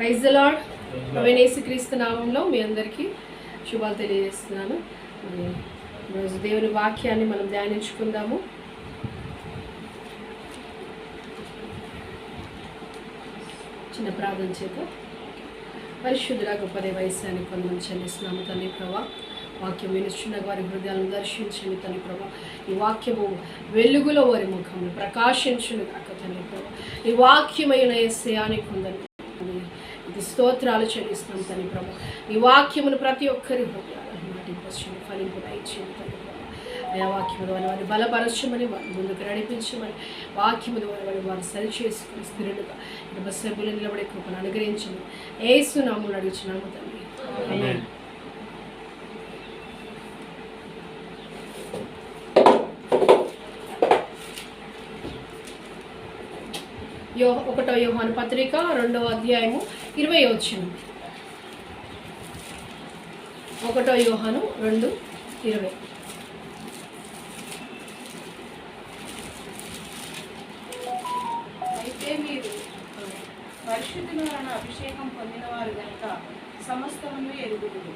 Praise lord క్రీస్తు నామంలో మీ అందరికీ శుభాలు తెలియజేస్తున్నాను. ఈరోజు దేవుని వాక్యాన్ని మనం ధ్యానించుకుందాము. చిన్న ప్రార్థన చేత పరిశుద్ధుల గొప్ప దేవైశాన్ని కొందరు చెల్లిస్తున్నాము తల్లి ప్రభా. వాక్యం వినిస్తున్న వారి హృదయాలను దర్శించండి తల్లి ప్రభా. ఈ వాక్యము వెలుగులో వారి ముఖంలో ప్రకాశించును కాక తల్లి ప్రభా. ఈ వాక్యమైన ఎస్యానికి ఉందని ఇది స్తోత్రాలు చెల్లిస్తున్నాం తండ్రి ప్రభా. ఈ వాక్యమును ప్రతి ఒక్కరి హృదయాలను ఫలింపు ఆయా వాక్యము ద్వారా వారిని బలపరచమని వారి ముందుకు నడిపించమని వాక్యము ద్వారా వారి వారు సరి చేసుకుని స్థిరుడుగా కుటుంబ సభ్యులు నిలబడే కృపను అనుగ్రహించమని ఏసు నామూలు అడుగుచున్నాము తండ్రి. యో ఒకటో యోహాను పత్రిక రెండవ అధ్యాయము ఇరవై వచ్చిన. ఒకటో యోహాను రెండు ఇరవై. అయితే మీరు పరిశుద్ధుల వలన అభిషేకం పొందినవారు గనుక సమస్తమును ఎరుగుదురు.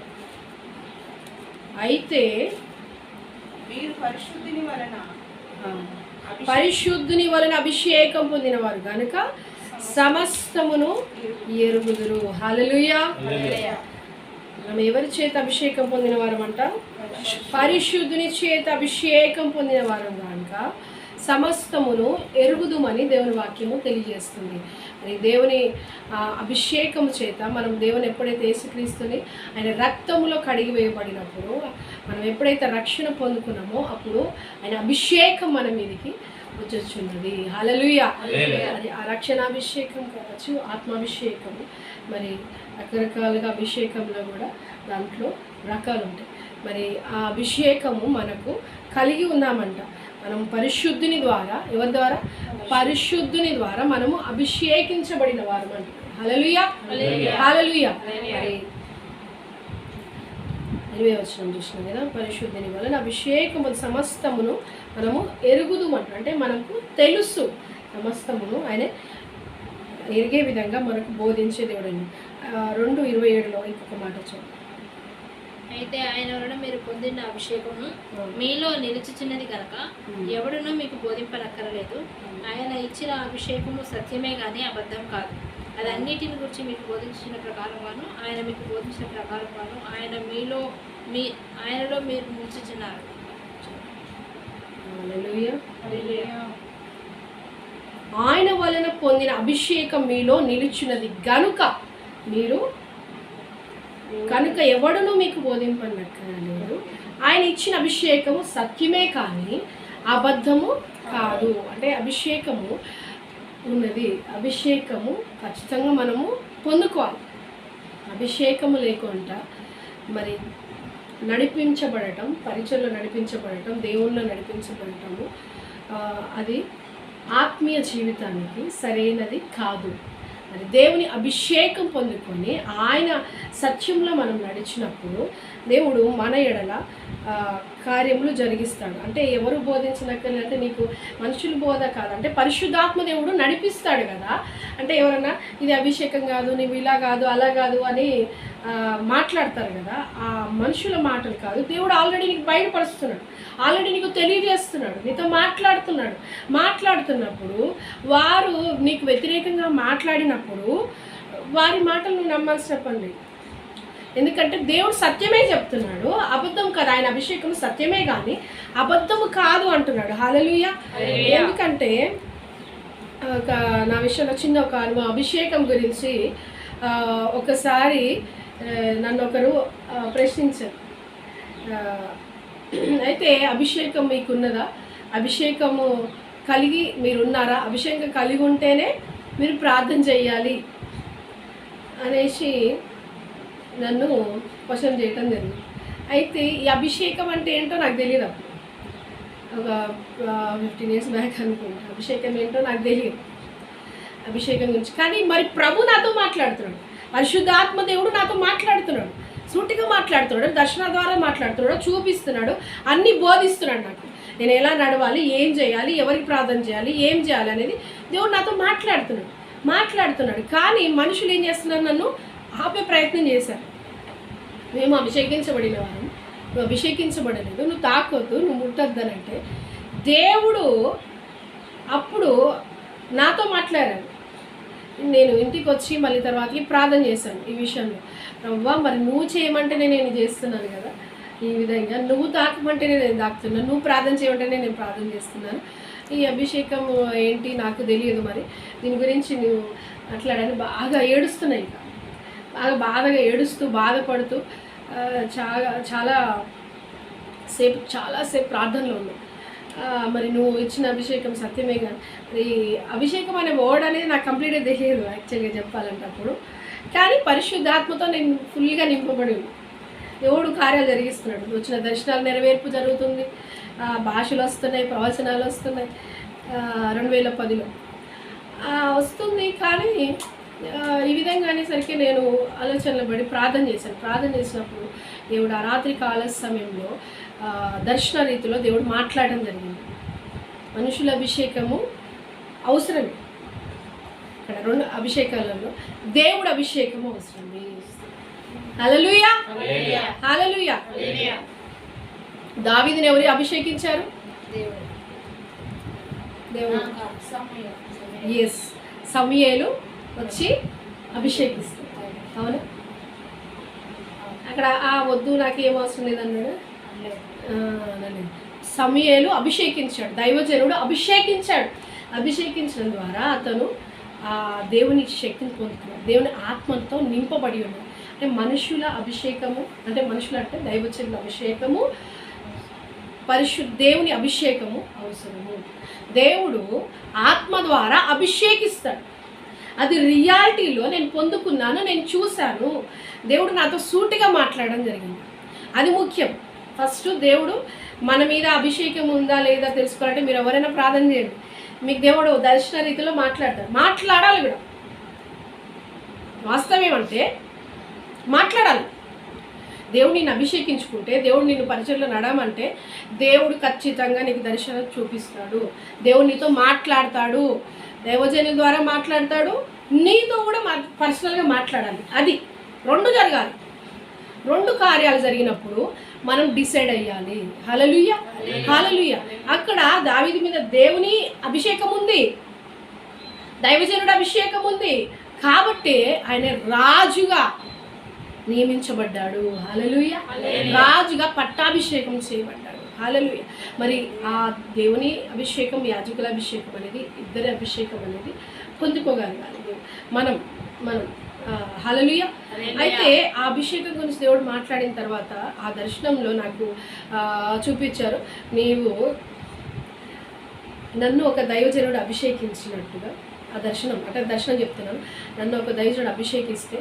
అయితే మీరు పరిశుద్ధిని వలన పరిశుద్ధుని వలన అభిషేకం పొందినవారు గనుక సమస్తమును ఎరుగుదురు. హల్లెలూయా. మనం ఎవరి చేత అభిషేకం పొందిన వారమంట? పరిశుద్ధుని చేత అభిషేకం పొందిన వారం కనుక సమస్తమును ఎరుగుదుమని దేవుని వాక్యము తెలియజేస్తుంది. మరి దేవుని ఆ, అభిషేకము చేత మనం దేవుని ఎప్పుడైతే యేసుక్రీస్తుని ఆయన రక్తములో కడిగి వేయబడినప్పుడు మనం ఎప్పుడైతే రక్షణ పొందుకున్నామో అప్పుడు ఆయన అభిషేకం మన మీదకి వచ్చుచున్నది హలలుయ అది ఆ రక్షణాభిషేకం కావచ్చు ఆత్మాభిషేకము. మరి రకరకాలుగా అభిషేకంలో కూడా దాంట్లో రకాలు ఉంటాయి మరి ఆ అభిషేకము మనకు కలిగి ఉన్నామంట. మనం పరిశుద్ధిని ద్వారా ఎవరి ద్వారా? పరిశుద్ధుని ద్వారా మనము అభిషేకించబడిన వారు అంట హలలుయ హలలుయ మరి ఇరవై వచ్చిన చూసినాం కదా. పరిశుద్ధిని వలన అభిషేకము సమస్తమును మనము ఎరుగుదుమంట. అంటే మనకు తెలుసు సమస్తమును. ఆయన ఎరిగే విధంగా మనకు బోధించే దేవుడు రెండు ఇరవై ఏడులో ఇంకొక మాట చూడండి అయితే ఆయన వలన మీరు పొందిన అభిషేకము మీలో నిలుచుచున్నది కనుక ఎవడునూ మీకు బోధింపనక్కరలేదు. ఆయన ఇచ్చిన అభిషేకము సత్యమే కానీ అబద్ధం కాదు. అది అన్నిటిని గురించి మీకు బోధించిన ప్రకారంగాను ఆయన మీకు బోధించిన ప్రకారంగాను ఆయన మీలో మీ ఆయనలో మీరు నిలుచుచున్నారు. ఆయన వలన పొందిన అభిషేకం మీలో నిలుచున్నది గనుక మీరు కనుక ఎవడనూ మీకు బోధింపనక్కర్లేదు. ఆయన ఇచ్చిన అభిషేకము సత్యమే కానీ అబద్ధము కాదు. అంటే అభిషేకము ఉన్నది. అభిషేకము ఖచ్చితంగా మనము పొందుకోవాలి. అభిషేకము లేకుండా మరి నడిపించబడటం పరిచయలో నడిపించబడటం దేవుళ్ళు నడిపించబడటము అది ఆత్మీయ జీవితానికి సరైనది కాదు. మరి దేవుని అభిషేకం పొందుకొని ఆయన సత్యంలో మనం నడిచినప్పుడు దేవుడు మన ఎడల కార్యములు జరిగిస్తాడు. అంటే ఎవరు బోధించినక్కర్లంటే నీకు మనుషులు బోధ కాదు. అంటే పరిశుద్ధాత్మ దేవుడు నడిపిస్తాడు కదా. అంటే ఎవరన్నా ఇది అభిషేకం కాదు నీవు ఇలా కాదు అలా కాదు అని మాట్లాడతారు కదా ఆ మనుషుల మాటలు కాదు. దేవుడు ఆల్రెడీ నీకు బయటపరుస్తున్నాడు. ఆల్రెడీ నీకు తెలియజేస్తున్నాడు. నీతో మాట్లాడుతున్నాడు. మాట్లాడుతున్నప్పుడు వారు నీకు వ్యతిరేకంగా మాట్లాడినప్పుడు వారి మాటలు నువ్వు నమ్మాల్సిన పని లేదు ఎందుకంటే దేవుడు సత్యమే చెప్తున్నాడు. అబద్ధం కాదు. ఆయన అభిషేకం సత్యమే కానీ అబద్ధము కాదు అంటున్నాడు. హాలలుయ ఎందుకంటే ఒక నా విషయంలో చిన్న ఒక అనుభవం. అభిషేకం గురించి ఒకసారి నన్ను ఒకరు ప్రశ్నించారు. అయితే అభిషేకం మీకున్నదా? అభిషేకము కలిగి మీరున్నారా? అభిషేకం కలిగి ఉంటేనే మీరు ప్రార్థన చేయాలి అనేసి నన్ను క్వశ్చన్ చేయటం జరిగింది. అయితే ఈ అభిషేకం అంటే ఏంటో నాకు తెలియదు అప్పుడు. ఒక ఫిఫ్టీన్ ఇయర్స్ బ్యాక్ అనుకుంటా. అభిషేకం ఏంటో నాకు తెలియదు అభిషేకం గురించి. కానీ మరి ప్రభు నాతో మాట్లాడుతున్నాడు. పరిశుద్ధాత్మ దేవుడు నాతో మాట్లాడుతున్నాడు. సూటిగా మాట్లాడుతున్నాడు దర్శన ద్వారా మాట్లాడుతున్నాడు చూపిస్తున్నాడు అన్నీ బోధిస్తున్నాడు నాకు. నేను ఎలా నడవాలి ఏం చేయాలి ఎవరికి ప్రార్థన చేయాలి ఏం చేయాలి అనేది దేవుడు నాతో మాట్లాడుతున్నాడు. మాట్లాడుతున్నాడు. కానీ మనుషులు ఏం చేస్తున్నారు నన్ను? ఆపే ప్రయత్నం చేశారు. మేము అభిషేకించబడిన వారం. నువ్వు అభిషేకించబడలేదు నువ్వు తాకొద్దు నువ్వు ముట్టొద్దనంటే దేవుడు అప్పుడు నాతో మాట్లాడారు. నేను ఇంటికి వచ్చి మళ్ళీ తర్వాతకి ప్రార్థన చేశాను ఈ విషయంలో. రవ్వ మరి నువ్వు చేయమంటేనే నేను చేస్తున్నాను కదా. ఈ విధంగా నువ్వు తాకమంటేనే నేను తాకుతున్నాను. నువ్వు ప్రార్థన చేయమంటేనే నేను ప్రార్థన చేస్తున్నాను. ఈ అభిషేకం ఏంటి నాకు తెలియదు మరి. దీని గురించి నువ్వు మాట్లాడాను బాగా ఏడుస్తున్నాయి ఇంకా. బాగా బాధగా ఏడుస్తూ బాధపడుతూ చాలా చాలా సేపు చాలాసేపు ప్రార్థనలో ఉన్నాం మరి నువ్వు ఇచ్చిన అభిషేకం సత్యమే కానీ మరి అభిషేకం అనే వర్డ్ అనేది నాకు కంప్లీట్గా తెలియదు యాక్చువల్గా చెప్పాలంటే అప్పుడు కానీ పరిశుద్ధాత్మతో నేను ఫుల్గా నింపబడి దేవుడు కార్యాలు జరిగిస్తున్నాడు. వచ్చిన దర్శనాలు నెరవేర్పు జరుగుతుంది. భాషలు వస్తున్నాయి ప్రవచనాలు వస్తున్నాయి. రెండు వేల పదిలో. వస్తుంది కానీ ఈ విధంగా అనేసరికి నేను ఆలోచనలు పడి ప్రార్థన చేశాను. ప్రార్థన చేసినప్పుడు దేవుడు ఆ రాత్రి కాల సమయంలో దర్శన రీతిలో దేవుడు మాట్లాడడం జరిగింది. మనుషుల అభిషేకము అవసరమే. ఇక్కడ రెండు అభిషేకాలలో దేవుడు అభిషేకము అవసరమే హల్లెలూయా! దావీదుని ఎవరు అభిషేకించారు? దేవుడు. ఎస్ సమయలు. వచ్చి అభిషేకిస్తారు. అవునా. అక్కడ ఆ వద్దు నాకు ఏం అవసరం లేదన్నాడు. సమయలు అభిషేకించాడు. దైవజనుడు అభిషేకించాడు. అభిషేకించడం ద్వారా అతను ఆ దేవుని శక్తిని పొందుతున్నాడు. దేవుని ఆత్మతో నింపబడి ఉన్నాడు. అంటే మనుషుల అభిషేకము అంటే మనుషులు అంటే దైవజనుల అభిషేకము పరిశు దేవుని అభిషేకము అవసరము. దేవుడు ఆత్మ ద్వారా అభిషేకిస్తాడు. అది రియాలిటీలో నేను పొందుకున్నాను నేను చూశాను. దేవుడు నాతో సూటిగా మాట్లాడడం జరిగింది. అది ముఖ్యం. ఫస్ట్ దేవుడు మన మీద అభిషేకం ఉందా లేదా తెలుసుకోవాలంటే మీరు ఎవరైనా ప్రార్థన చేయండి. మీకు దేవుడు దర్శన రీతిలో మాట్లాడతారు మాట్లాడాలి కూడా. వాస్తవం ఏమంటే మాట్లాడాలి. దేవుడు నిన్ను అభిషేకించుకుంటే దేవుడు నిన్ను పరిచయంలో నడమంటే దేవుడు ఖచ్చితంగా నీకు దర్శనం చూపిస్తాడు. దేవుడు నీతో మాట్లాడతాడు. దైవజనుల ద్వారా మాట్లాడతాడు. నీతో కూడా మా పర్సనల్గా మాట్లాడాలి. అది రెండు జరగాలి. రెండు కార్యాలు జరిగినప్పుడు మనం డిసైడ్ అయ్యాలి. హలలుయ హలలుయ అక్కడ దావిది మీద దేవుని అభిషేకం ఉంది. దైవజనుడు అభిషేకం ఉంది. కాబట్టి ఆయన రాజుగా నియమించబడ్డాడు. హలలుయ రాజుగా పట్టాభిషేకం చేయబడ్డాడు. హలలుయ మరి ఆ దేవుని అభిషేకం యాజకుల అభిషేకం అనేది ఇద్దరి అభిషేకం అనేది పొందుకోగలగాలి. మనం మనం హలలుయ అయితే ఆ అభిషేకం గురించి దేవుడు మాట్లాడిన తర్వాత ఆ దర్శనంలో నాకు చూపించారు. నీవు నన్ను ఒక దైవజనుడు అభిషేకించినట్టుగా ఆ దర్శనం అంటే దర్శనం చెప్తున్నాను. నన్ను ఒక దైవజనుడు అభిషేకిస్తే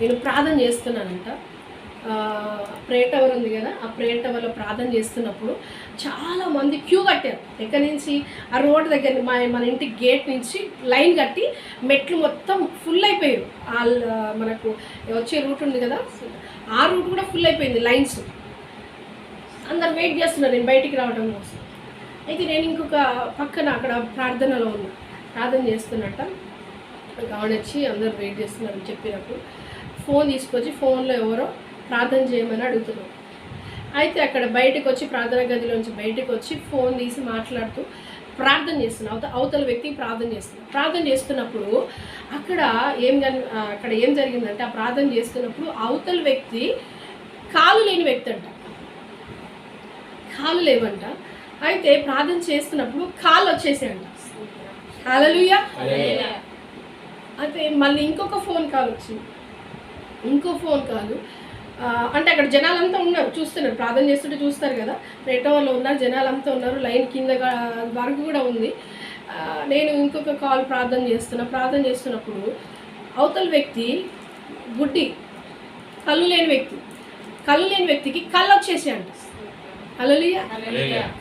నేను ప్రార్థన చేస్తున్నానంట. ప్రే టవర్ ఉంది కదా ఆ ప్రే టవర్లో ప్రార్థన చేస్తున్నప్పుడు చాలా మంది క్యూ కట్టారు. ఎక్కడి నుంచి ఆ రోడ్ దగ్గర మా మన ఇంటి గేట్ నుంచి లైన్ కట్టి మెట్లు మొత్తం ఫుల్ అయిపోయారు. ఆ మనకు వచ్చే రూట్ ఉంది కదా ఆ రూట్ కూడా ఫుల్ అయిపోయింది లైన్స్ అందరు వెయిట్ చేస్తున్నారు నేను బయటికి రావడం కోసం. అయితే నేను ఇంకొక పక్కన అక్కడ ప్రార్థనలో ఉన్నా. ప్రార్థన చేస్తున్నట్ట గమనించి అందరు వెయిట్ చేస్తున్నారని చెప్పినప్పుడు ఫోన్ తీసుకొచ్చి ఫోన్లో ఎవరో ప్రార్థన చేయమని అడుగుతున్నాం. అయితే అక్కడ బయటకు వచ్చి ప్రార్థన గదిలోంచి బయటకు వచ్చి ఫోన్ తీసి మాట్లాడుతూ ప్రార్థన చేస్తున్నా. అవత అవతల వ్యక్తి ప్రార్థన చేస్తున్నా. ప్రార్థన చేస్తున్నప్పుడు అక్కడ ఏం అక్కడ ఏం జరిగిందంటే ఆ ప్రార్థన చేస్తున్నప్పుడు అవతల వ్యక్తి కాలు లేని వ్యక్తి అంట. కాలు లేవంట. అయితే ప్రార్థన చేస్తున్నప్పుడు కాళ్ళు వచ్చేసాయంట. హల్లెలూయా. అయితే మళ్ళీ ఇంకొక ఫోన్ కాల్ వచ్చింది. ఇంకో ఫోన్ కాల్ అంటే అక్కడ జనాలంతా ఉన్నారు చూస్తున్నారు ప్రార్థన చేస్తుంటే చూస్తారు కదా. రేటోవర్లో ఉన్నారు జనాలంతా ఉన్నారు లైన్ కింద వరకు కూడా ఉంది. నేను ఇంకొక కాల్ ప్రార్థన చేస్తున్నా ప్రార్థన చేస్తున్నప్పుడు అవతల వ్యక్తి గుడ్డి కళ్ళు లేని వ్యక్తి కళ్ళు లేని వ్యక్తికి కళ్ళు వచ్చేసాయంట. హల్లెలూయా.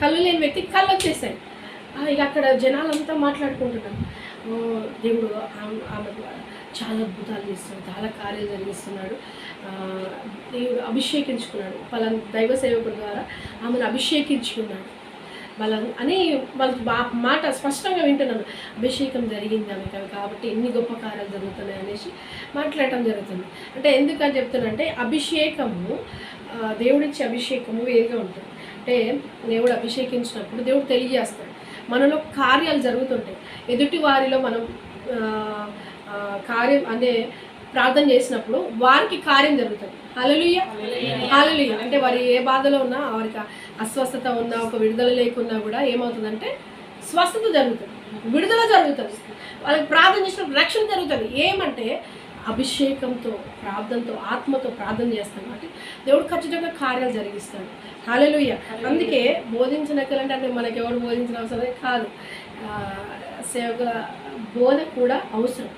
కళ్ళు లేని వ్యక్తికి కళ్ళు వచ్చేసాయి. ఇక అక్కడ జనాలంతా మాట్లాడుకుంటున్నారు. దేవుడు ఆమె ద్వారా. చాలా అద్భుతాలు చేస్తున్నాడు చాలా కార్యాలు జరిగిస్తున్నాడు. దేవుడు అభిషేకించుకున్నాడు. వాళ్ళ దైవ సేవకుడు ద్వారా ఆమెను అభిషేకించుకున్నాడు వాళ్ళ అని వాళ్ళ మా- మాట స్పష్టంగా వింటున్నాను. అభిషేకం జరిగింది ఆమెకు అవి కాబట్టి ఎన్ని గొప్ప కార్యాలు జరుగుతున్నాయి అనేసి మాట్లాడటం జరుగుతుంది. అంటే ఎందుకని చెప్తున్నానంటే అభిషేకము దేవుడిచ్చే అభిషేకము వేరుగా ఉంటుంది. అంటే దేవుడు అభిషేకించినప్పుడు దేవుడు తెలియజేస్తాడు. మనలో కార్యాలు జరుగుతుంటాయి. ఎదుటి వారిలో మనం కార్యం అంటే ప్రార్థన చేసినప్పుడు వారికి కార్యం జరుగుతుంది. హల్లెలూయా. హల్లెలూయా. అంటే వారి ఏ బాధలో ఉన్నా వారికి అస్వస్థత ఉన్నా ఒక విడుదల లేకున్నా కూడా ఏమవుతుందంటే స్వస్థత జరుగుతుంది. విడుదల జరుగుతుంది. వాళ్ళకి ప్రార్థన చేసినప్పుడు రక్షణ జరుగుతుంది. ఏమంటే అభిషేకంతో ప్రార్థనతో ఆత్మతో ప్రార్థన చేస్తాం కాబట్టి దేవుడు ఖచ్చితంగా కార్యాలు జరిగిస్తాడు. హాలెలుయ్య అందుకే బోధించనక్కలంటే అంటే మనకి ఎవరు బోధించిన అవసరం కాదు. ఆ, సేవక బోధ కూడా అవసరం.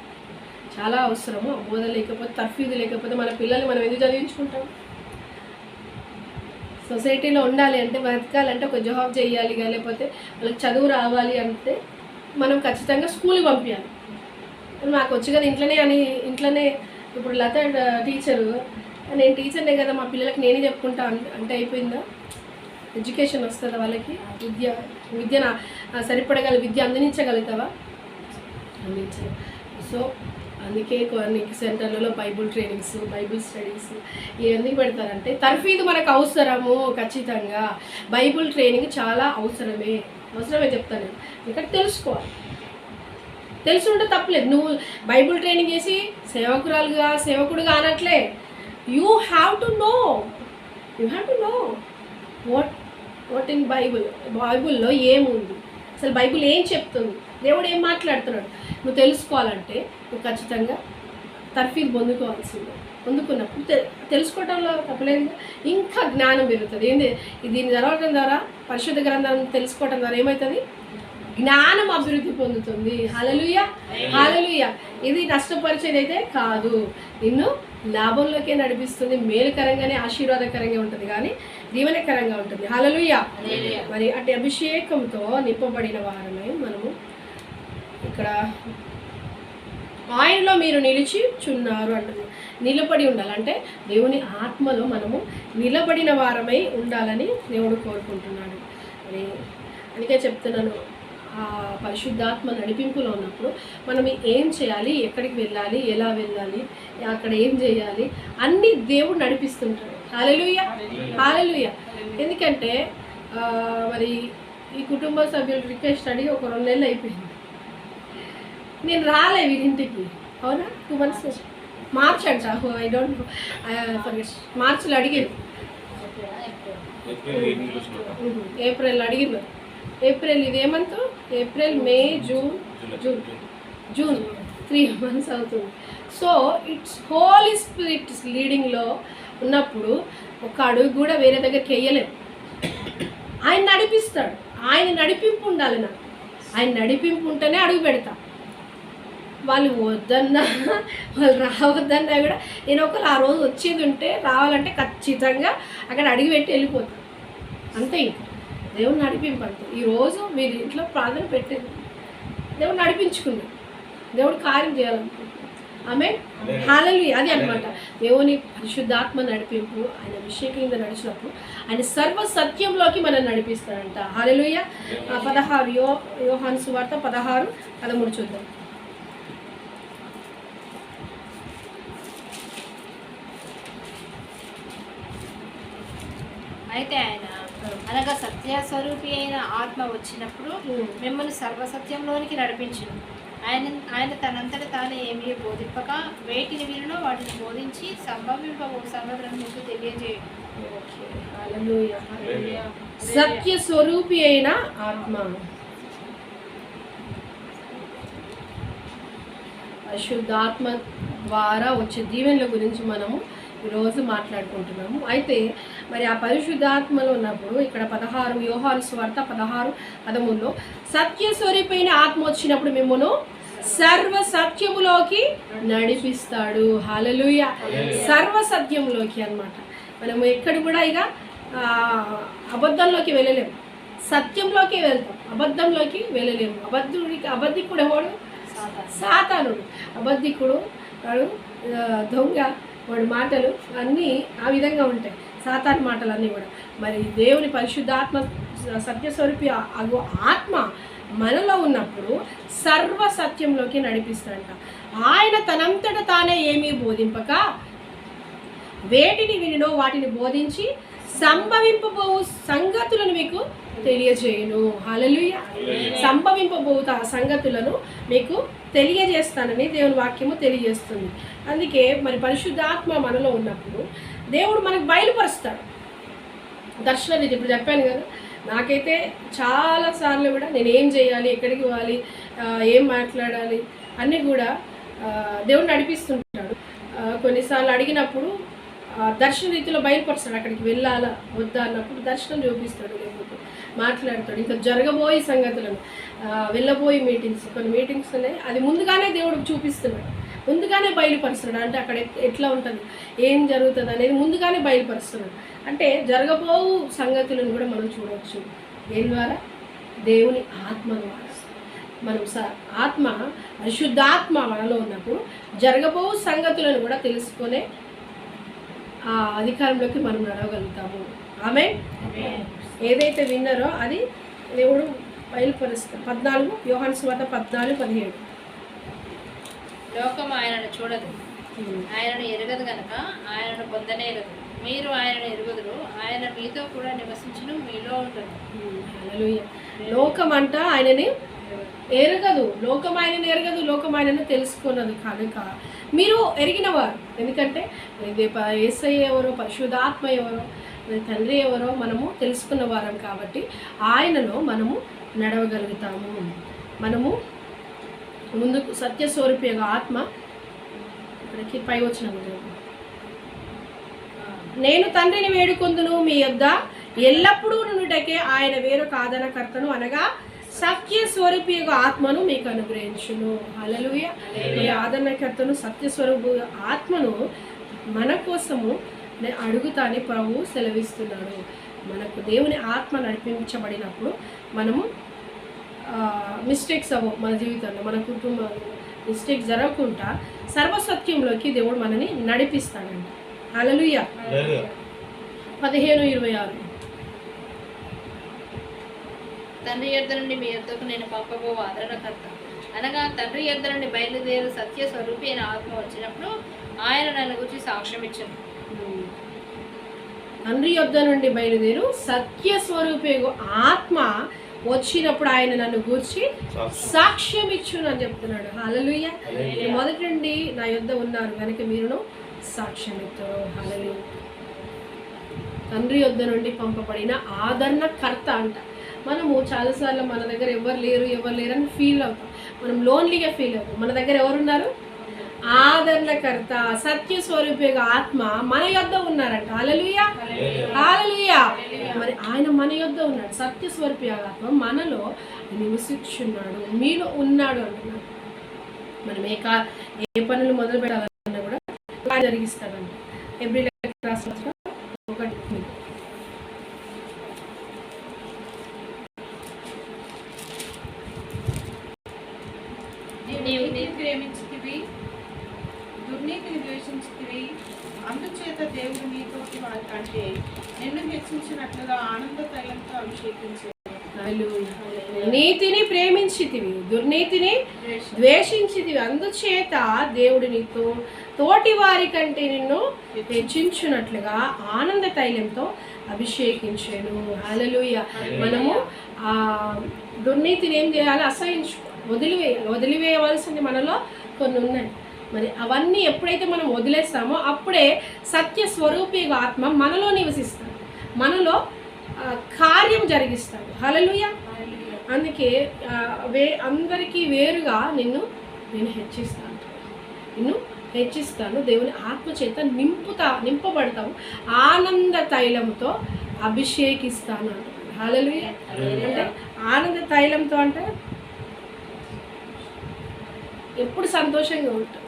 చాలా అవసరము. బోధ లేకపోతే తర్ఫీదు లేకపోతే మన పిల్లల్ని మనం ఎందుకు చదివించుకుంటాం? సొసైటీలో ఉండాలి అంటే బ్రతకాలంటే ఒక జాబ్ చేయాలి లేకపోతే వాళ్ళకి చదువు రావాలి అంటే మనం ఖచ్చితంగా స్కూల్కి పంపించాలి మాకు వచ్చి కదా ఇంట్లోనే అని ఇంట్లోనే ఇప్పుడు లత టీచరు. నేను టీచర్నే కదా మా పిల్లలకి నేనే చెప్పుకుంటా అంటే అయిపోయిందా? ఎడ్యుకేషన్ వస్తుందా వాళ్ళకి? విద్య విద్యను? సరిపడగల విద్య అందించగలుగుతావా? అందించ సో అందుకే కొన్ని సెంటర్లలో బైబుల్ ట్రైనింగ్స్ బైబుల్ స్టడీస్ ఇవన్నీ పెడతారంటే తర్ఫీదు మనకు అవసరము ఖచ్చితంగా. బైబుల్ ట్రైనింగ్ చాలా అవసరమే. అవసరమే చెప్తాను ఇక్కడ తెలుసుకోవాలి. తెలిసి ఉంటే తప్పలేదు. నువ్వు బైబుల్ ట్రైనింగ్ చేసి సేవకురాలుగా సేవకుడుగా అనట్లే you have to know you have to know what what in Bible బైబుల్లో ఏముంది? అసలు బైబుల్ ఏం చెప్తుంది? దేవుడు ఏం మాట్లాడుతున్నాడు? నువ్వు తెలుసుకోవాలంటే నువ్వు ఖచ్చితంగా తర్ఫీదు పొందుకోవాల్సిందే. పొందుకున్నప్పుడు తెలుసుకోవటంలో తప్పలేదు. ఇంకా జ్ఞానం పెరుగుతుంది. ఏంది? దీన్ని చదవటం ద్వారా పరిశుద్ధ గ్రంథాలను తెలుసుకోవటం ద్వారా ఏమవుతుంది జ్ఞానం అభివృద్ధి పొందుతుంది. హలలుయ హలలుయ ఇది నష్టపరిచేది అయితే కాదు. నిన్ను లాభంలోకే నడిపిస్తుంది. మేలుకరంగానే ఆశీర్వాదకరంగా ఉంటుంది కానీ దీవెనకరంగా ఉంటుంది. హలలుయ మరి అటు అభిషేకంతో నింపబడిన వారమై మనము ఇక్కడ ఆయనలో మీరు నిలిచి చున్నారు అంటుంది. నిలబడి ఉండాలంటే దేవుని ఆత్మలో మనము నిలబడిన వారమై ఉండాలని దేవుడు కోరుకుంటున్నాడు. మరి అందుకే చెప్తున్నాను ఆ పరిశుద్ధాత్మ నడిపింపులో ఉన్నప్పుడు మనం ఏం చేయాలి ఎక్కడికి వెళ్ళాలి ఎలా వెళ్ళాలి అక్కడ ఏం చేయాలి అన్నీ దేవుడు నడిపిస్తుంటాడు. హాలెలుయ హాలెలుయ ఎందుకంటే మరి ఈ కుటుంబ సభ్యుల రిక్వెస్ట్ అడిగి ఒక రెండు నెలలు అయిపోయింది. నేను రాలే వీరింటికి అవునా? టూ మంత్స్ మార్చ్ అంట ఐ డోంట్ మార్చిలో అడిగారు ఏప్రిల్ వచ్చిన April ఇదేమంత April May June June. June. Three months అవుతుంది. సో ఇట్స్ హోలీ స్పిరిట్ లీడింగ్లో ఉన్నప్పుడు ఒక అడుగు కూడా వేరే దగ్గరికి వెయ్యలేము ఆయన నడిపిస్తాడు. ఆయన నడిపింపు ఉండాలి నాకు. ఆయన నడిపింపు ఉంటేనే అడుగు పెడతా. వాళ్ళు వద్దన్నా వాళ్ళు రావద్దన్నా కూడా నేను ఒకరు ఆ రోజు వచ్చేది ఉంటే రావాలంటే ఖచ్చితంగా అక్కడ అడిగి పెట్టి వెళ్ళిపోతాను అంతే ఇంకా. దేవుడు నడిపింపు అంతే ఈరోజు మీరు ఇంట్లో ప్రార్థన పెట్టేది. దేవుడు నడిపించుకున్నాడు దేవుడు కార్యం చేయాలనుకుంటున్నాడు. ఆమె హాలలు అది అనమాట దేవుని పరిశుద్ధాత్మ నడిపింపు ఆయన అభిషేకం కింద నడిచినప్పుడు ఆయన సర్వ సత్యంలోకి మనం నడిపిస్తాడంట. హాలలుయ పదహారు యో యోహాను సువార్త పదహారు పదమూడు చూద్దాం. అయితే ఆయన అనగా సత్యస్వరూపి అయిన ఆత్మ వచ్చినప్పుడు మిమ్మల్ని సర్వసత్యంలోనికి నడిపించును. ఆయన ఆయన తనంతట తానే ఏమీ బోధింపక వేటిని వినో వాటిని బోధించి సంభవింపబో సంగతులను మీకు తెలియజేయు హల్లెలూయా, హల్లెలూయా. సత్య స్వరూపి అయిన ఆత్మ. పరిశుద్ధాత్మ ద్వారా వచ్చే దీవెనల గురించి మనము ఈరోజు మాట్లాడుకుంటున్నాము. అయితే మరి ఆ పరిశుద్ధాత్మలో ఉన్నప్పుడు ఇక్కడ పదహారు వ్యూహాలు స్వార్థ పదహారు పదమూడులో సత్య స్వరూపైన ఆత్మ వచ్చినప్పుడు మిమ్మల్ని సర్వ సత్యములోకి నడిపిస్తాడు. హలలుయ సర్వ సత్యములోకి అన్నమాట. మనము ఎక్కడ కూడా ఇక అబద్ధంలోకి వెళ్ళలేము. సత్యంలోకి వెళ్తాం. అబద్ధంలోకి వెళ్ళలేము. అబద్ధుడికి అబద్ధికుడు ఎవడు? సాతానుడు. అబద్ధికుడు వాడు దొంగ. వాడి మాటలు అన్నీ ఆ విధంగా ఉంటాయి. సాతాన్ మాటలు అన్నీ కూడా. మరి దేవుని పరిశుద్ధాత్మ సత్యస్వరూపి అగు ఆత్మ మనలో ఉన్నప్పుడు సర్వ సత్యంలోకి నడిపిస్తాడంట. ఆయన తనంతట తానే ఏమీ బోధింపక వేటిని వినినో వాటిని బోధించి సంభవింపబోవు సంగతులను మీకు తెలియజేయను. హల్లెలూయ. సంభవింపబో సంగతులను మీకు తెలియజేస్తానని దేవుని వాక్యము తెలియజేస్తుంది. అందుకే మరి పరిశుద్ధాత్మ మనలో ఉన్నప్పుడు దేవుడు మనకు బయలుపరుస్తాడు. దర్శనం ఇది ఇప్పుడు చెప్పాను కదా. నాకైతే చాలా సార్లు కూడా నేను ఏం చేయాలి ఎక్కడికి పోవాలి ఏం మాట్లాడాలి అన్నీ కూడా దేవుడు నడిపిస్తుంటాడు. కొన్నిసార్లు అడిగినప్పుడు దర్శన రీతిలో బయలుపరుస్తాడు. అక్కడికి వెళ్ళాలా వద్దా అన్నప్పుడు దర్శనం చూపిస్తాడు. మాట్లాడతాడు. ఇంకా జరగబోయే సంగతులను వెళ్ళబోయే మీటింగ్స్ కొన్ని మీటింగ్స్ ఉన్నాయి. అది ముందుగానే దేవుడు చూపిస్తున్నాడు. ముందుగానే బయలుపరుస్తున్నాడు. అంటే అక్కడ ఎట్లా ఉంటుంది? ఏం జరుగుతుంది అనేది ముందుగానే బయలుపరుస్తున్నాడు. అంటే జరగబోవు సంగతులను కూడా మనం చూడవచ్చు. దేని ద్వారా? దేవుని ఆత్మ ద్వారా. మనం స ఆత్మ పరిశుద్ధాత్మ మనలో ఉన్నప్పుడు జరగబోవు సంగతులను కూడా తెలుసుకునే అధికారంలోకి మనం నడవగలుగుతాము. ఆమె ఏదైతే విన్నారో అది దేవుడు బయలుపరుస్తాడు పద్నాలుగు యోహాన్ స్వాత పద్నాలుగు పదిహేడు. లోకం ఆయనను చూడదు. ఆయనను ఎరగదు గనక ఆయనను పొందనేరదు. మీరు ఆయనను ఎరుగుదురు. ఆయన మీతో కూడా నివసించును మీలో హల్లెలూయా. లోకం అంట ఆయనని ఎరగదు. లోకం ఆయనని ఎరగదు. లోకం ఆయనను తెలుసుకున్నది కనుక మీరు ఎరిగినవారు. ఎందుకంటే ఇది ప- ఎవరో పరిశుధాత్మ ఎవరో తండ్రి ఎవరో మనము తెలుసుకున్న వారం కాబట్టి ఆయనలో మనము నడవగలుగుతాము. మనము ముందుకు సత్య స్వరూపి ఆత్మ ఇక్కడికి పై వచ్చిన నేను తండ్రిని వేడుకొందును మీ యొద్ద ఎల్లప్పుడూ నుండుటకే ఆయన వేరొక ఆదరణకర్తను అనగా సత్య స్వరూపి యొక్క ఆత్మను మీకు అనుగ్రహించును. హల్లెలూయ. ఈ ఆదరణకర్తను సత్య స్వరూపు ఆత్మను మన కోసము అడుగుతాని ప్రభు సెలవిస్తున్నాడు. మనకు దేవుని ఆత్మ నడిపించబడినప్పుడు మనము మిస్టేక్స్ అవ్వవు మన జీవితంలో మన కుటుంబం మిస్టేక్స్ జరగకుండా సర్వసత్యంలోకి దేవుడు మనని నడిపిస్తాడంట. హల్లెలూయా. పదిహేను ఇరవై ఆరు. తండ్రి యొద్ద నుండి మీ యొద్దకు నేను పంపబో ఆదరణకర్త. అనగా తండ్రి యొద్ద నుండి బయలుదేరు సత్య స్వరూపి అయిన ఆత్మ వచ్చినప్పుడు ఆయన నన్ను గురించి సాక్ష్యం ఇచ్చాను తండ్రి యొద్ద నుండి బయలుదేరు సత్య స్వరూపి ఆత్మ వచ్చినప్పుడు ఆయన నన్ను గూర్చి సాక్ష్యం ఇచ్చును అని చెప్తున్నాడు. హల్లెలూయా. మీరు మొదటి నుండి నా యొద్ద ఉన్నారు కనుక మీరును సాక్ష్యం ఇస్తారు హల్లెలూయా. తండ్రి యొద్ద నుండి పంపబడిన ఆదరణకర్త అంట. మనము చాలాసార్లు మన దగ్గర ఎవరు లేరు ఎవరు లేరు అని ఫీల్ అవుతాం. మనం లోన్లీగా ఫీల్ అవుతాం. మన దగ్గర ఎవరున్నారు? ఆదరణకర్త సత్య స్వరూపి ఆత్మ మన యొద్ద ఉన్నారంట. హల్లెలూయా. హల్లెలూయా. మరి ఆయన మన యొద్ద ఉన్నాడు. సత్య స్వరూపి ఆత్మ మనలో నివసించున్నాడు మీలో ఉన్నాడు అంటున్నాడు. మనం ఏ కా ఏ పనులు మొదలు పెట్టాలన్నా కూడా జరిగిస్తాడంట. ఎబ్రిల్ క్లాస్ ఒకటి నీవు నీతిని ప్రేమించితివి ద్వేషించితివి అందుచేత దేవుడు నీతోటి వారి కంటే నిన్ను హెచ్చించినట్లుగా ఆనంద తైలంతో అభిషేకించాడు హల్లెలూయా. నీతిని ప్రేమించితివి దుర్నీతిని ద్వేషించితివి. అందుచేత దేవుడు నీతో తోటి వారి కంటే నిన్ను హెచ్చించున్నట్లుగా ఆనంద తైలంతో అభిషేకించాను. హల్లెలూయ మనము ఆ దుర్నీతిని ఏం చేయాలి? అసహించు వదిలివేయాలి వదిలివేయవలసింది మనలో కొన్ని ఉన్నాయి మరి అవన్నీ ఎప్పుడైతే మనం వదిలేస్తామో అప్పుడే సత్య స్వరూపి ఆత్మ మనలో నివసిస్తాడు. మనలో కార్యం జరిగిస్తాడు. హల్లెలూయ. అందుకే వే అందరికీ వేరుగా నిన్ను నేను హెచ్చిస్తాను. నిన్ను హెచ్చిస్తాను. దేవుని ఆత్మ చేత నింపుతా నింపబడతావు. ఆనంద తైలంతో అభిషేకిస్తాను అంటున్నాడు హల్లెలూయ. అంటే ఆనంద తైలంతో అంటే ఎప్పుడు సంతోషంగా ఉంటాం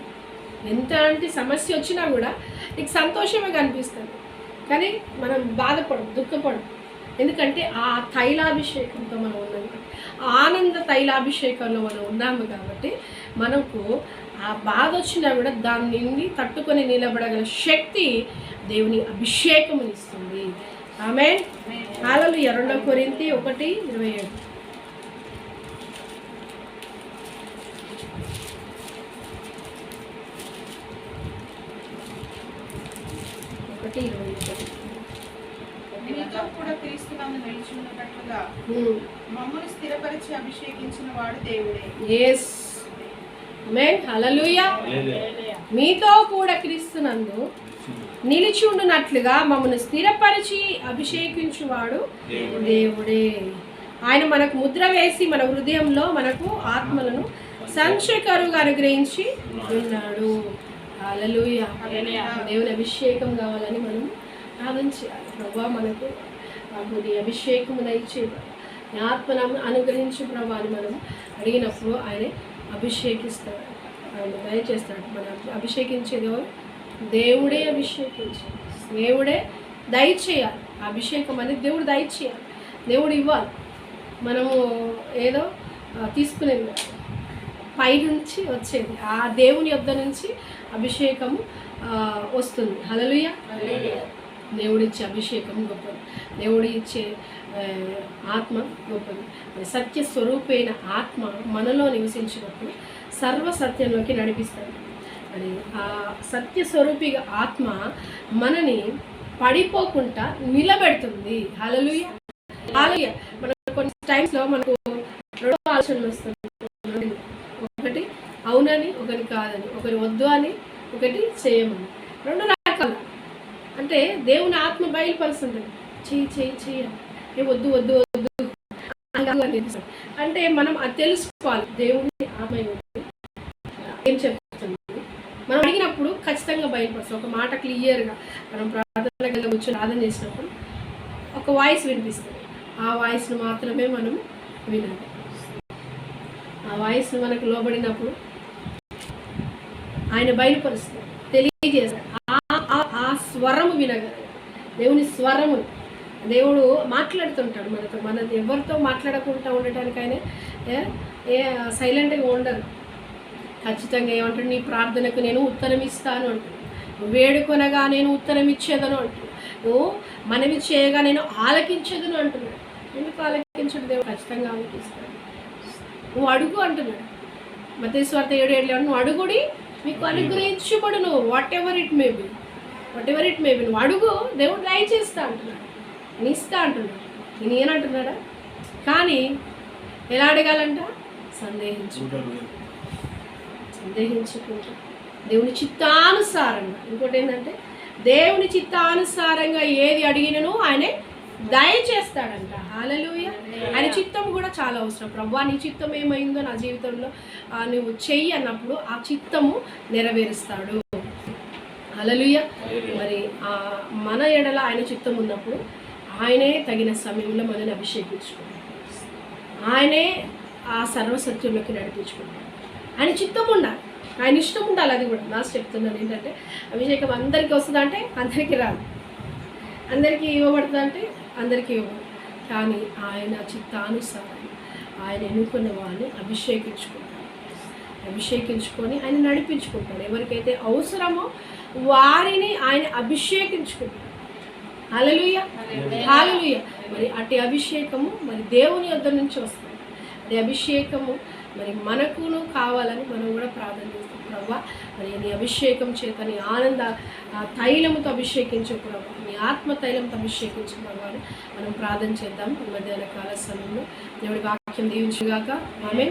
ఎంత అంటే సమస్య వచ్చినా కూడా నీకు సంతోషమే కనిపిస్తుంది. కానీ మనం బాధపడం దుఃఖపడం ఎందుకంటే ఆ తైలాభిషేకంతో మనం ఉన్నాం కాబట్టి ఆనంద తైలాభిషేకంలో మనం ఉన్నాము కాబట్టి మనకు ఆ బాధ వచ్చినా కూడా దాని నుండి తట్టుకొని నిలబడగల శక్తి దేవుని అభిషేకం ఇస్తుంది ఆమె హాలలు రెండో కొరింతి ఒకటి ఇరవై ఏడు. ఒకటి ఇరవై ఒకటి మీతో కూడా క్రీస్తునందు నిలిచి ఉన్నట్లుగా మమ్మల్ని స్థిరపరిచి అభిషేకించిన వాడు దేవుడే. మీతో కూడా క్రీస్తునందు నిలిచి ఉండునట్లుగా మమ్మల్ని స్థిరపరిచి అభిషేకించువాడు దేవుడే. ఆయన మనకు ముద్ర వేసి మన హృదయంలో మనకు ఆత్మలను సంచకరుగా అనుగ్రహించి ఉన్నాడు. అలలుయ దేవుని అభిషేకం కావాలని మనం ప్రార్థించాలి ప్రభా మనకు మాకు నీ అభిషేకము దయచే నీ ఆత్మను అనుగ్రహించు ప్రభా అని మనం అడిగినప్పుడు ఆయన అభిషేకిస్తాడు. ఆయన దయచేస్తాడు. మనం అభిషేకించేదో దేవుడే అభిషేకించాలి దేవుడే దయచేయాలి. అభిషేకం అనేది దేవుడు దయచేయాలి. దేవుడు ఇవ్వాలి. మనము ఏదో తీసుకునేది పైనుంచి వచ్చేది ఆ దేవుని యొద్ద నుంచి అభిషేకము వస్తుంది. హలలుయ దేవుడిచ్చే అభిషేకం గొప్పది. దేవుడు ఇచ్చే ఆత్మ గొప్పది. సత్య స్వరూపైన ఆత్మ మనలో నివసించినప్పుడు సర్వ సత్యంలోకి నడిపిస్తాడు. మరి ఆ సత్య స్వరూపిగా ఆత్మ మనని పడిపోకుండా నిలబెడుతుంది. హలలుయ హలలుయ మన కొన్ని టైమ్స్లో మనకు రెండు ఆలోచనలు ఒకటి అవునని ఒకటి కాదని ఒకటి వద్దు అని ఒకటి చేయమని. రెండు రకాలు. అంటే దేవుని ఆత్మ బయలుపరుస్తుంటుంది. చెయ్యి చెయ్యి చెయ్యి ఏ వద్దు వద్దు వద్దు. అనిపిస్తుంది. అంటే మనం అది తెలుసుకోవాలి. దేవుని ఆత్మ ఏం చెప్తుంది? మనం అడిగినప్పుడు ఖచ్చితంగా బయలుపరుస్తాం. ఒక మాట క్లియర్గా మనం ప్రార్థన కూర్చొని ప్రార్థన చేసినప్పుడు ఒక వాయిస్ వినిపిస్తుంది. ఆ వాయిస్ను మాత్రమే మనం వినాలి. ఆ వాయిస్ మనకు లోబడినప్పుడు ఆయన బయలుపరుస్తాడు తెలియజేస్తాడు ఆ- ఆ- ఆ స్వరము వినగలరు దేవుని స్వరము దేవుడు మాట్లాడుతుంటాడు మనతో. మన ఎవరితో మాట్లాడకుండా ఉండటానికి ఆయన ఏ- సైలెంట్గా ఉండరు. ఖచ్చితంగా ఏమంటాడు నీ ప్రార్థనకు నేను ఉత్తరం ఇస్తాను అంటాడు. వేడుకొనగా నేను ఉత్తరం ఇచ్చేదను అంటున్నాడు నువ్వు మనవి చేయగా నేను ఆలకించదును అంటున్నాడు. ఎందుకు ఆలకించడు దేవుడు? ఖచ్చితంగా ఆలకిస్తాడు నువ్వు అడుగు అంటున్నాడు. మతేశ్వార్త ఏడు ఏడు ఏడు, నువ్వు అడుగుడి మీకు అనుగ్రహించబడును whatever it may be whatever it may be నువ్వు అడుగు దేవుడు దయచేస్తా అంటున్నాడు. నేను ఇస్తా అంటున్నాడు. నేను ఏనంటున్నాడా కానీ ఎలా అడగాలంట? సందేహించు. సందేహించుకుంటా దేవుని చిత్తానుసారంగా. ఇంకోటి ఏంటంటే దేవుని చిత్తానుసారంగా ఏది అడిగినను ఆయనే దయచేస్తాడంట. హాలలుయ. ఆయన చిత్తం కూడా చాలా అవసరం. ప్రభా నీ చిత్తం ఏమైందో నా జీవితంలో నువ్వు చెయ్యి అన్నప్పుడు ఆ చిత్తము నెరవేరుస్తాడు. అలలుయ మరి ఆ మన ఎడల ఆయన చిత్తం ఉన్నప్పుడు ఆయనే తగిన సమయంలో మనల్ని అభిషేకించుకుంటాడు. ఆయనే ఆ సర్వసత్యంలోకి నడిపించుకుంటాడు. ఆయన చిత్తం ఉండాలి. ఆయన ఇష్టం ఉండాలి అది కూడా. నాస్ చెప్తున్నాను ఏంటంటే అభిషేకం అందరికీ వస్తుందంటే అందరికీ రాదు. అందరికీ ఇవ్వబడుతుందంటే అందరికీ కానీ ఆయన చిత్తానుసారం ఆయన ఎన్నుకున్న వాళ్ళని అభిషేకించుకుంటాడు అభిషేకించుకొని ఆయన నడిపించుకుంటాడు ఎవరికైతే అవసరమో వారిని ఆయన అభిషేకించుకుంటాడు హల్లెలూయా. హాలలుయ మరి అటు అభిషేకము మరి దేవుని యొద్ద నుంచి వస్తుంది. అది అభిషేకము మరి మనకును కావాలని మనం కూడా ప్రార్థన చేస్తాం. ప్రభా మరి నీ అభిషేకం చేత నీ ఆనంద తైలముతో అభిషేకించే ప్రభా. నీ ఆత్మ తైలంతో అభిషేకించే ప్రభా. అని మనం ప్రార్థన చేద్దాం ఈ మధ్యాహ్న కాల సమయంలో. దేవుడి వాక్యం దీవించుగాక. ఆమె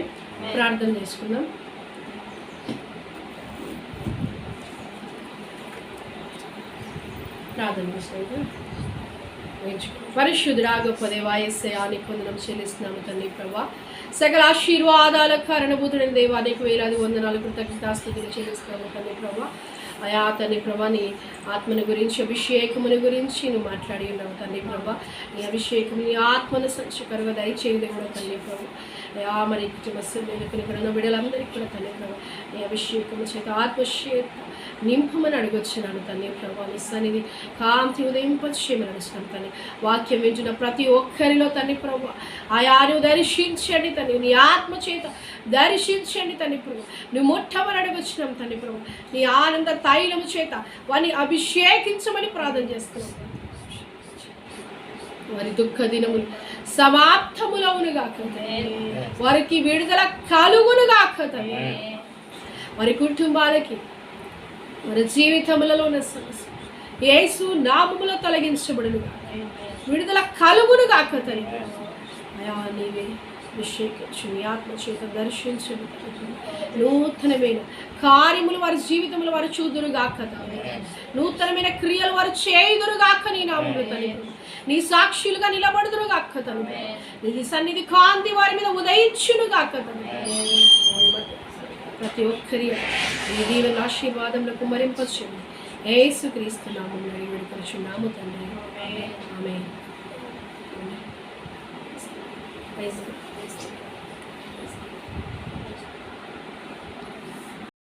ప్రార్థన చేసుకుందాం. ప్రార్థన చేసినాక పరిశుద్ధుడా గొప్ప దేవాయస్యానికి వందనం చెల్లిస్తున్నాము తండ్రి ప్రభా. సకల ఆశీర్వాదాల కారణభూతుడైన దేవానికి వేలాది వందనాలు కృతజ్ఞతాస్థితులు చెల్లిస్తున్నాము తండ్రి ప్రభా. అయా తండ్రి ప్రభాని ఆత్మని గురించి అభిషేకముని గురించి నువ్వు మాట్లాడి ఉన్నావు తండ్రి ప్రభా. నీ అభిషేకం నీ ఆత్మను సంచకరుగా దయచేయదు కూడా తండ్రి ప్రభా. మరి కుటుంబస్తులు ఇక్కడ బిడ్డలందరికీ కూడా తండ్రి ప్రభావ నీ అభిషేకము చేత ఆత్మశేత నింపమని అడగొచ్చినాను తండ్రి ప్రభావ నీ సన్నిధి కాంతి ఉదయింపచేయమని అడుగుతున్నాను తండ్రి వాక్యం వింటున్న ప్రతి ఒక్కరిలో తండ్రి ప్రభావ నువ్వు దర్శించండి తండ్రి నీ ఆత్మ చేత దర్శించండి తండ్రి ప్రభు. నువ్వు మొట్టమని అడగొచ్చినాం తండ్రి ప్రభు నీ ఆనంద తైలము చేత వారిని అభిషేకించమని ప్రార్థన చేస్తున్నాం. వారి దుఃఖ దినములు సమాప్తములవును గాక వారికి విడుదల కలుగును గాక మరి వారి కుటుంబాలకి వారి జీవితములలో ఉన్న సమస్య యేసు నామములో తొలగించబడును విడుదల కలుగును గాక తండ్రి. అయా నీవే అభిషేకించు నీ ఆత్మ చేత దర్శించడు నూతనమైన కార్యములు వారి జీవితంలో వారు చూదురుగాక నూతనమైన క్రియలు వారు చేయుదురుగాక నీ నామములు తల్లి నీ సాక్షులుగా నిలబడుదురు గాక తండ్రి నీ సన్నిధి కాంతి వారి మీద ఉదయించును గాక తండ్రి ప్రతి ఒక్కరి ఈ దీవెన ఆశీర్వాదంలో కుమరింపచ్చుంది ఏసు క్రీస్తు నామం అడిగి తండ్రి. ఆమె